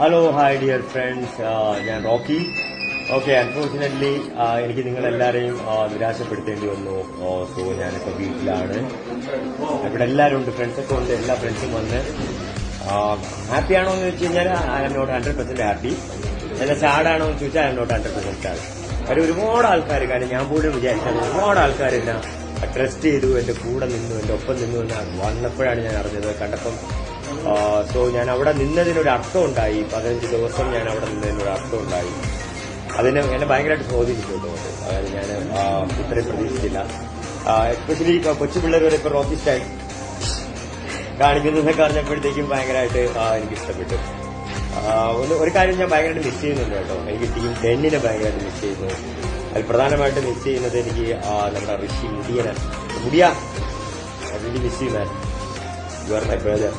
Hello hi dear friends ഞാൻ Rocky. Okay unfortunately എനിക്ക് നിങ്ങളെല്ലാവരെയും നിരാശപ്പെടുത്തേണ്ടി വന്നു. സോ ഞാനിപ്പോൾ വീട്ടിലാണ്. ഇവിടെ എല്ലാവരും ഉണ്ട് ഫ്രണ്ട്സൊക്കെ ഉണ്ട് എല്ലാ ഫ്രണ്ട്സും വന്ന്. ഹാപ്പി ആണോ എന്ന് വെച്ച് കഴിഞ്ഞാൽ I'm not hundred percent happy എന്നാൽ സാഡാണോ എന്ന് ചോദിച്ചാൽ I'm not hundred percent sad കാര്യം ഒരുപാട് ആൾക്കാർ കാരണം ഞാൻ പോലും വിചാരിച്ചത് ഒരുപാട് ആൾക്കാർ എന്നെ ട്രസ്റ്റ് ചെയ്തു എന്റെ കൂടെ നിന്നു എന്റെ ഒപ്പം നിന്നു എന്ന് വന്നപ്പോഴാണ് ഞാൻ അറിഞ്ഞത്. കണ്ടപ്പം സോ ഞാൻ അവിടെ നിന്നതിനൊരു അർത്ഥം ഉണ്ടായി പതിനഞ്ച് ദിവസം ഞാൻ അവിടെ നിന്നതിനൊരു അർത്ഥം ഉണ്ടായി അതിന് എന്നെ ഭയങ്കരമായിട്ട് സ്വാധീനിച്ചു അതായത് ഞാൻ ഇത്രയും പ്രതീക്ഷിച്ചില്ല. എസ്പെഷ്യലി കൊച്ചു പിള്ളേർ വരെ ഇപ്പൊ റോക്കി സ്റ്റൈൽ കാണിക്കുന്നതൊക്കെ അറിഞ്ഞപ്പോഴത്തേക്കും ഭയങ്കരമായിട്ട് എനിക്ക് ഇഷ്ടപ്പെട്ടു. ഒന്ന് ഒരു കാര്യം ഞാൻ ഭയങ്കരമായിട്ട് മിസ് ചെയ്യുന്നുണ്ട് കേട്ടോ. എനിക്ക് ടീം ടെന്നിനെ ഭയങ്കരമായിട്ട് മിസ് ചെയ്യുന്നു. അതിൽ പ്രധാനമായിട്ട് മിസ് ചെയ്യുന്നത് എനിക്ക് നമ്മുടെ ഋഷി മുടിയനെ മുടിയ മിസ് ചെയ്യുന്ന you are my brother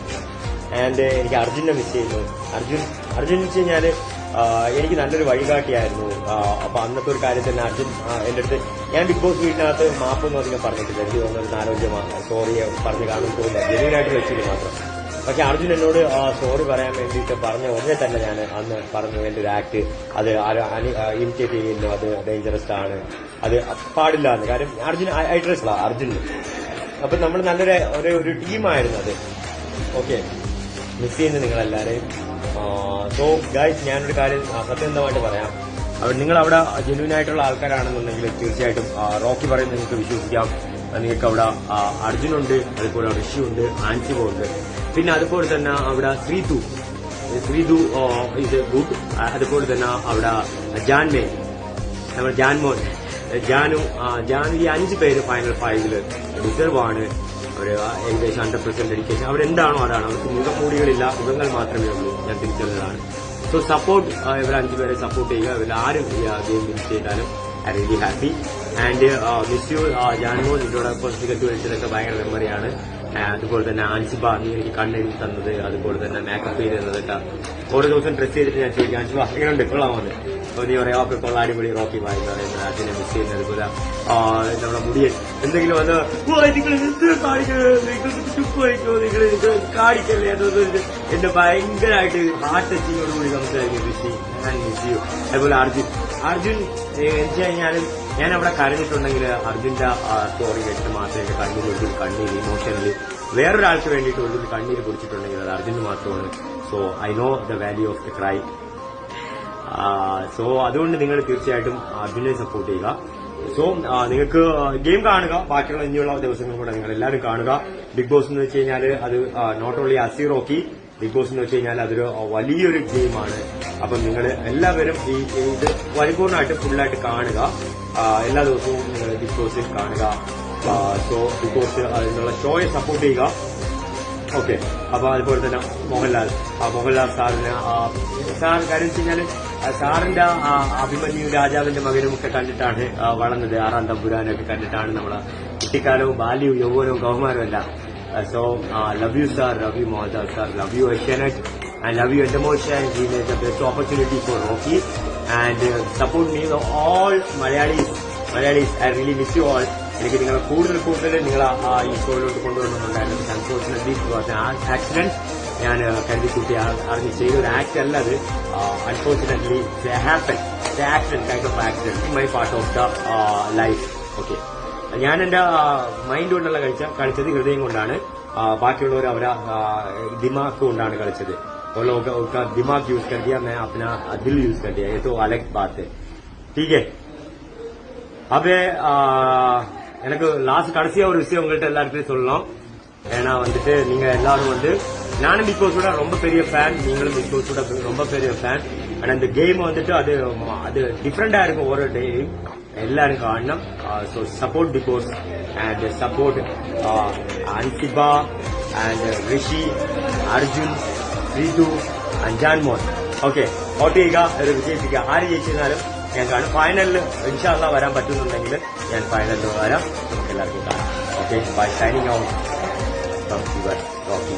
and എനിക്ക് അർജുനെ മിസ് ചെയ്യുന്നു. അർജുൻ അർജുൻ മിസ് കഴിഞ്ഞാൽ എനിക്ക് നല്ലൊരു വഴികാട്ടിയായിരുന്നു. അപ്പൊ അന്നത്തെ ഒരു കാര്യം തന്നെ അർജുൻ എന്റെ അടുത്ത് ഞാൻ ബിഗ് ബോസ് വീട്ടിനകത്ത് മാപ്പൊന്നും അധികം പറഞ്ഞിട്ടില്ല. എനിക്ക് തോന്നുന്നത് നാലഞ്ച് സോറി പറഞ്ഞ് കാണും പോയില്ല. ജെന്യൂനായിട്ട് വെച്ചിട്ട് മാത്രം. പക്ഷെ അർജുൻ എന്നോട് സോറി പറയാൻ വേണ്ടിയിട്ട് പറഞ്ഞ ഉടനെ തന്നെ ഞാൻ അന്ന് പറഞ്ഞു എന്റെ ഒരു ആക്ട് അത് ഇമിറ്റേറ്റ് ചെയ്യുന്നു. അത് ഡേഞ്ചറസ് ആണ്. അത് പാടില്ല എന്ന്. കാര്യം അർജുൻ ഐ ഡ്രസ് അർജുൻ അപ്പൊ നമ്മൾ നല്ലൊരു ഒരു ടീമായിരുന്നു അത്. ഓക്കെ മിസ് ചെയ്യുന്നു നിങ്ങളെല്ലാരെയും. സോ ഗായ്സ് ഞാനൊരു കാര്യം സത്യസന്ധമായിട്ട് പറയാം. അവർ നിങ്ങൾ അവിടെ ജെന്യൂൻ ആയിട്ടുള്ള ആൾക്കാരാണെന്നുണ്ടെങ്കിൽ തീർച്ചയായിട്ടും റോക്കി പറയുന്നത് നിങ്ങൾക്ക് വിശ്വസിക്കാം. നിങ്ങൾക്ക് അവിടെ അർജുനുണ്ട് അതുപോലെ ഋഷി ഉണ്ട് ആൻസിബോ ഉണ്ട്. പിന്നെ അതുപോലെ തന്നെ അവിടെ ശ്രീതു. ശ്രീതു ഇത് ഗുഡ്. അതുപോലെ തന്നെ അവിടെ ജാൻമേ. നമ്മുടെ ജാൻമോൻ. ജാനു ജാനു ഈ അഞ്ച് പേര് ഫൈനൽ ഫൈവിൽ റിസർവ് ആണ്. അവർ ഏകദേശം ഹൺഡ്രഡ് പെർസെന്റ് ഡെഡിക്കേഷൻ അവരെന്താണോ അതാണ്. അവർക്ക് മുഖംമൂടികളില്ല മുഖങ്ങൾ മാത്രമേ ഉള്ളൂ. ഞാൻ തിരിച്ചറിഞ്ഞതാണ്. സോ സപ്പോർട്ട് ഇവർ അഞ്ചു പേരെ സപ്പോർട്ട് ചെയ്യുക. ഇവർ ആരും ഗെയിം വിൻ ചെയ്താലും I really happy and miss you Janmon ഇതിനോടൊപ്പം സിഗരറ്റ് വലിച്ചതൊക്കെ ഭയങ്കര മെമ്മറിയാണ് അതുപോലെ തന്നെ ആൻസിബ നീ എനിക്ക് കണ്ണെഴുതി തന്നത് അതുപോലെ തന്നെ മേക്കപ്പ് ചെയ്ത് തന്നതൊക്കെ. ഓരോ ദിവസം ഡ്രസ് ചെയ്തിട്ട് ഞാൻ ചോദിക്കാം ആൻസിബ എങ്ങനെയുണ്ട്? കൊള്ളാമോ? നീ പറയാം ഓക്കെ കൊള്ള അടിപൊളി റോക്കി വായി പറയുന്നത്. അതിനെ മിസ് ചെയ്യുന്നത് അതുപോലെ നമ്മുടെ മുടിയൻ. എന്തെങ്കിലും വന്ന് "ഓ, നിങ്ങൾ എന്ത് കാണിക്കുന്നത് നിങ്ങൾ ചുക്ക് വയ്ക്കോ? നിങ്ങൾ കാണിക്കല്ലേ? എന്നത് എന്റെ ഭയങ്കരമായിട്ട് ഹാർട്ട് ടച്ചിങ്ങോട് കൂടി സംസാരിക്കും ഋഷി ഞാൻ മിസ് ചെയ്യും. അതുപോലെ അർജുൻ. അർജുൻ എന്ന് കഴിഞ്ഞാലും ഞാൻ അവിടെ കരഞ്ഞിട്ടുണ്ടെങ്കിൽ അർജുന്റെ സ്റ്റോറി കേട്ടിട്ട് മാത്രമേ കണ്ണീര് ഒരു കണ്ണീര് ഇമോഷണലി വേറൊരാൾക്ക് വേണ്ടിയിട്ട് ഒരു കണ്ണീര് കുടിച്ചിട്ടുണ്ടെങ്കിൽ അത് അർജുന് മാത്രമാണ്. So I know the value of the cry so അതുകൊണ്ട് നിങ്ങൾ തീർച്ചയായിട്ടും അർജുനെ സപ്പോർട്ട് ചെയ്യുക. സോ നിങ്ങൾക്ക് ഗെയിം കാണുക. ബാക്കിയുള്ള ഇനിയുള്ള ദിവസങ്ങൾ കൂടെ നിങ്ങൾ എല്ലാവരും കാണുക. ബിഗ് ബോസ് എന്ന് വെച്ച് കഴിഞ്ഞാൽ അത് not only as Rocky Bigg Boss എന്ന് വെച്ച് കഴിഞ്ഞാൽ അതൊരു വലിയൊരു ഗെയിമാണ് അപ്പം നിങ്ങൾ എല്ലാവരും ഈ ഇത് പരിപൂർണമായിട്ട് ഫുള്ളായിട്ട് കാണുക. എല്ലാ ദിവസവും നിങ്ങൾ ബിഗ് ബോസിൽ കാണുക. സോ ബിഗ് ബോസ് അതിനുള്ള ഷോയെ സപ്പോർട്ട് ചെയ്യുക. ഓക്കെ അപ്പൊ അതുപോലെ തന്നെ മോഹൻലാൽ. മോഹൻലാൽ സാറിന് സാർ കാര്യം വെച്ച് കഴിഞ്ഞാൽ ആ സാറിന്റെ അഭിമന്യു രാജാവിന്റെ മകനും ഒക്കെ കണ്ടിട്ടാണ് വളർന്നത്. ആറാം തമ്പുരാനൊക്കെ കണ്ടിട്ടാണ് നമ്മളെ കുട്ടിക്കാലവും ബാല്യവും യൗവനവും കൗമാരവും എല്ലാം. So love you sir love you Mohan sir love you Asianet. And love you the best opportunity for Rocky and support me all Malayalees Malayalees I really miss you all എനിക്ക് നിങ്ങളെ കൂടുതൽ കൂടുതൽ നിങ്ങൾ ഈ ഷോയിലോട്ട് കൊണ്ടുവരണമെന്നുണ്ടായിരുന്നു. അൺഫോർച്ചുനേറ്റ്ലി ആക്സിഡന്റ് ഞാൻ കരുതിക്കുട്ടി അറിഞ്ഞ് ചെയ്ത ഒരു ആക്ട് അല്ല അത് unfortunately happen accident kind of accident my part of the life okay ഞാൻ എന്റെ മൈൻഡ് കൊണ്ടല്ല കളിച്ച കളിച്ചത് ഹൃദയം കൊണ്ടാണ് ആ, ബാക്കിയുള്ളവർ അവരെ ദിമാഗ് കൊണ്ടാണ് കളിച്ചത് वो लोग उनका दिमाग यूज कर दिया मैं अपना दिल यूज कर दिया ये तो अलग बात है ठीक है அப்பே எனக்கு லாஸ்ட் கடைசியா ஒரு விஷயம் உங்கள்கிட்ட எல்லாருக்குமே சொல்லணும் ஏன்னா வந்துட்டு நீங்க எல்லாரும் வந்து நானும் பிக் பாஸோட ரொம்ப பெரிய ஃபேன் நீங்களும் பிக் பாஸோட ரொம்ப பெரிய ஃபேன் ஆனா இந்த கேம் வந்துட்டு அது அது டிஃப்ரெண்டா இருக்கும் ஒரு டே எல்லாரும் காரணம் so support Bigg Boss and support Ansiba and Rishi Arjun Sreethu അഞ്ചാൻ മോൻ ഓക്കെ വോട്ട് ചെയ്യുക ഒരു വിജയിപ്പിക്കുക ആര് ജയിച്ചിരുന്നാലും ഞാൻ കാണും ഫൈനലിൽ ഇൻഷാല്ല വരാൻ പറ്റുന്നുണ്ടെങ്കിൽ ഞാൻ ഫൈനലിൽ വരാം നമുക്ക് എല്ലാവർക്കും കാണാം okay bye signing out from your Rocky